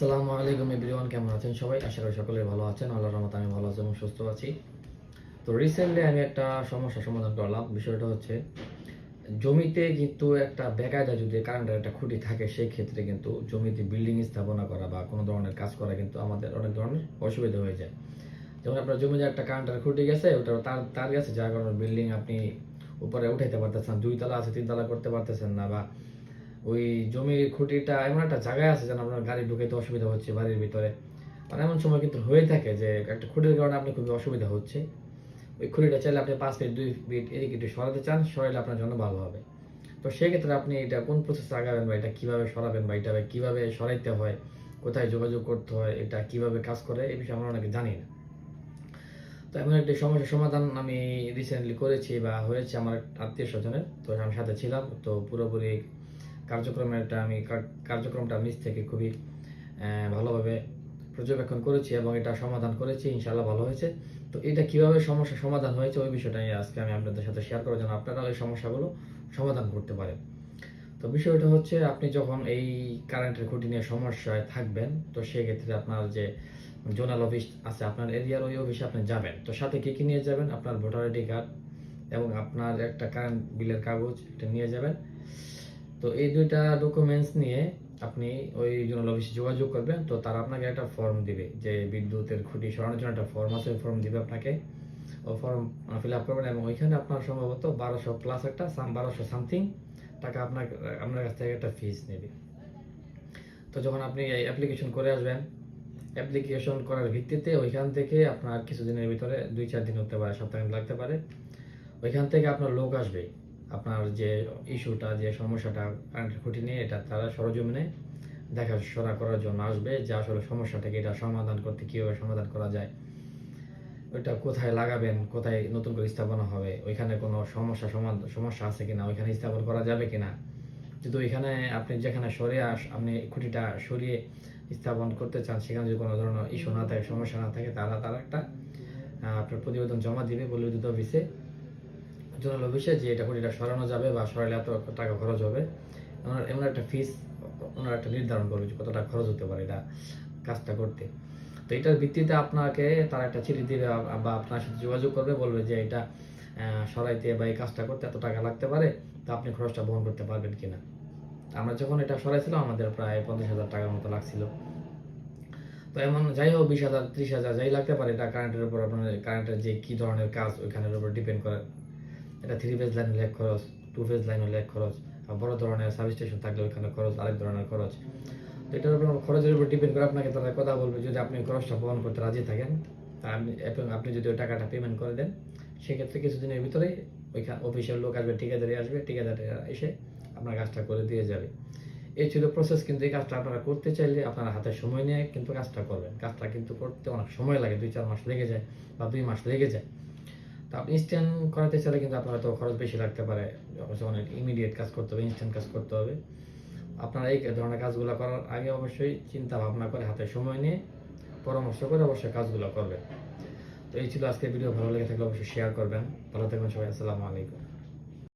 আসসালামু আলাইকুম এভরিওয়ান, কেমন আছেন সবাই? আশা করি সকলে ভালো আছেন। আল্লাহর রহমতে আমি ভালো আছি এবং সুস্থ আছি। তো রিসেন্টলি আমি একটা সমস্যার সমাধান করলাম। বিষয়টা হচ্ছে, জমিতে কিন্তু একটা বেকায়দা যদি কারেন্টের একটা খুঁটি থাকে সেই ক্ষেত্রে কিন্তু জমিতে বিল্ডিং স্থাপনা করা বা কোনো ধরনের কাজ করা কিন্তু আমাদের অনেক ধরনের অসুবিধা হয়ে যায়। যেমন আপনার জমিতে একটা কারেন্টের খুঁটি গেছে, ওটা তার তার গেছে, যার কারণে বিল্ডিং আপনি উপরে উঠাইতে পারতেছেন দুই তলা আছে তিন তলা করতে পারতেছেন না বা ওই জমির খুঁটিটা এমন একটা জায়গায় আছে যেন আপনার গাড়ি ঢুকাইতে অসুবিধা হচ্ছে বাড়ির ভিতরে। মানে এমন সময় কিন্তু হয়ে থাকে যে একটা খুঁটির কারণে আপনি খুবই অসুবিধা হচ্ছে। ওই খুঁটিটা চাইলে আপনি পাঁচ ফিট দুই ফিট এদিকে একটু সরাতে চান, সরাইলে আপনার জন্য ভালো হবে। তো সেক্ষেত্রে আপনি এটা কোন প্রসেসে আগাবেন বা এটা কীভাবে সরাবেন বা এটা কীভাবে সরাইতে হয়, কোথায় যোগাযোগ করতে হয়, এটা কীভাবে কাজ করে এই বিষয়ে আমরা অনেকে জানি না। তো এমন একটি সমস্যার সমাধান আমি রিসেন্টলি করেছি বা হয়েছে আমার আত্মীয় স্বজনের, তো আমি সাথে ছিলাম, তো পুরোপুরি কার্যক্রমের একটা আমি কার্যক্রমটা নিজ থেকে খুবই ভালোভাবে পর্যবেক্ষণ করেছি এবং এটা সমাধান করেছি ইনশাল্লাহ ভালো হয়েছে। তো এটা কীভাবে সমস্যার সমাধান হয়েছে ওই বিষয়টা নিয়ে আজকে আমি আপনাদের সাথে শেয়ার করার জন্য আপনারা ওই সমস্যাগুলো সমাধান করতে পারেন। তো বিষয়টা হচ্ছে আপনি যখন এই কারেন্টের খুঁটি নিয়ে সমস্যায় থাকবেন, তো সেক্ষেত্রে আপনার যে জোনাল অফিস আছে, আপনার এরিয়ার ওই অফিসে আপনি যাবেন। তো সাথে কী কী নিয়ে যাবেন? আপনার ভোটার আইডি কার্ড এবং আপনার একটা কারেন্ট বিলের কাগজ এটা নিয়ে যাবেন। তো এই দুইটা ডকুমেন্টস নিয়ে আপনি ওই জোনাল অফিসে যোগাযোগ করবেন। তো তারা আপনাকে একটা ফর্ম দিবে যে বিদ্যুতের খুঁটি সরানোর জন্য একটা ফর্ম আছে ফর্ম দিবে আপনাকে। ও ফর্ম ফিল আপ করবেন এবং ওইখানে আপনার সম্ভবত বারোশো প্লাস একটা বারোশো সামথিং টাকা আপনার আপনার কাছ থেকে একটা ফিস নেবে। তো যখন আপনি এই অ্যাপ্লিকেশন করে আসবেন অ্যাপ্লিকেশন করার ভিত্তিতে ওইখান থেকে আপনার কিছুদিনের ভিতরে দুই চার দিন হতে পারে, সপ্তাহ লাগতে পারে। ওইখান থেকে আপনার লোক আসবে। আপনার যে ইস্যুটা, যে সমস্যাটা কারেন্টের খুঁটি নিয়ে, এটা তারা সরজমিনে দেখাশোনা করার জন্য আসবে যে আসলে সমস্যাটাকে এটা সমাধান করতে কীভাবে সমাধান করা যায়। ওইটা কোথায় লাগাবেন, কোথায় নতুন করে স্থাপনা হবে, ওইখানে কোনো সমস্যা সমস্যা আছে কিনা, ওইখানে স্থাপন করা যাবে কিনা? যদি ওইখানে আপনি যেখানে সরিয়ে আস, আপনি খুঁটিটা সরিয়ে স্থাপন করতে চান, সেখানে যদি কোনো ধরনের ইস্যু না থাকে, সমস্যা না থাকে, তারা তারা একটা আপনার প্রতিবেদন জমা দিবে বলে অফিসে। জোনাল অফিসে যে এটা খুঁটিটা সরানো যাবে বা সরাইলে এত টাকা খরচ হবে। ওনার এমন একটা ফিস ওনারা একটা নির্ধারণ করবে যে কত টাকা খরচ হতে পারে এটা কাজটা করতে। তো এটার ভিত্তিতে আপনাকে তারা একটা চিঠি দিবে বা- বা আপনার সাথে যোগাযোগ করবে, বলবে যে এটা সরাইতে বা এই কাজটা করতে এত টাকা লাগতে পারে, তো আপনি খরচটা বহন করতে পারবেন কিনা। আমরা যখন এটা সরাইছিলাম, আমাদের প্রায় পঞ্চাশ হাজার টাকার মতো লাগছিল। তো এমন যাই হোক, বিশ হাজার, ত্রিশ হাজার যাই লাগতে পারে, এটা কারেন্টের উপর আপনার কারেন্টের যে কি ধরনের কাজ ওইখানের উপর ডিপেন্ড করে এটা থ্রি ফেজ লাইন হলে এক খরচ টু ফেজ লাইন হলে এক খরচ, আর বড় ধরনের সাব স্টেশন থাকলে ওইখানে খরচ, আরেক ধরনের খরচ। তো এটার উপর খরচের উপর ডিপেন্ড করে আপনাকে তারা কথা বলবে, যদি আপনি খরচটা বহন করতে রাজি থাকেন আপনি এবং আপনি যদি ওই টাকাটা পেমেন্ট করে দেন, সেক্ষেত্রে কিছুদিনের ভিতরে ওইখানে অফিসের লোক আসবে ঠিকাদারি আসবে ঠিকাদারি এসে আপনার কাজটা করে দিয়ে যাবে। এই ছিল প্রসেস কিন্তু এই কাজটা আপনারা করতে চাইলে আপনারা হাতে সময় নিয়ে কিন্তু কাজটা করবেন। কাজটা কিন্তু করতে অনেক সময় লাগে, দুই চার মাস লেগে যায় বা দুই মাস লেগে যায়। তো আপনি ইনস্ট্যান্ট করাতে চাইলে কিন্তু আপনার হয়তো খরচ বেশি লাগতে পারে। অবশ্যই অনেক ইমিডিয়েট কাজ করতে হবে ইনস্ট্যান্ট কাজ করতে হবে। আপনারা এই ধরনের কাজগুলো করার আগে অবশ্যই চিন্তা ভাবনা করে, হাতে সময় নিয়ে পরামর্শ করে অবশ্যই কাজগুলো করবেন। তো এই ছিল আজকের ভিডিও। ভালো লেগে থাকলে অবশ্যই শেয়ার করবেন। ভালো থাকবেন সবাই। আসসালামু আলাইকুম।